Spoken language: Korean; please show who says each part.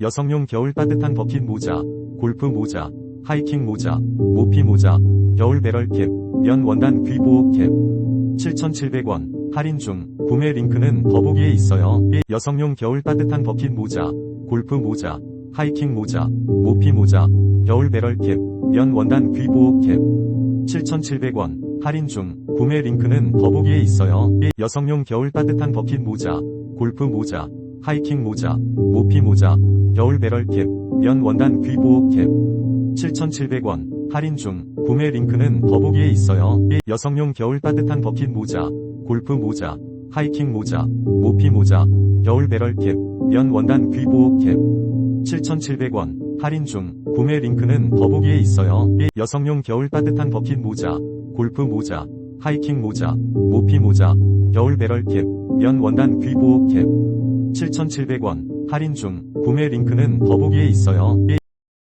Speaker 1: 여성용 겨울 따뜻한 버킷 모자, 골프 모자, 하이킹 모자, 모피 모자, 겨울 배럴 캡, 면 원단 귀 보호 캡. 7,700원, 할인 중, 구매 링크는 더보기에 있어요. 여성용 겨울 따뜻한 버킷 모자, 골프 모자, 하이킹 모자, 모피 모자, 겨울 배럴 캡, 면 원단 귀 보호 캡. 7,700원, 할인 중, 구매 링크는 더보기에 있어요. 여성용 겨울 따뜻한 버킷 모자, 골프 모자, 하이킹 모자, 모피 모자, 겨울 배럴 캡, 면 원단 귀 보호 캡. 7,700원, 할인 중, 구매 링크는 더보기에 있어요. 여성용 겨울 따뜻한 버킷 모자, 골프 모자, 하이킹 모자, 모피 모자, 겨울 배럴 캡, 면 원단 귀 보호 캡. 7,700원, 할인 중, 구매 링크는 더보기에 있어요. 여성용 겨울 따뜻한 버킷 모자, 골프 모자, 하이킹 모자, 모피 모자, 겨울 배럴 캡, 면 원단 귀 보호 캡. 7,700원, 할인 중, 구매 링크는 더보기에 있어요.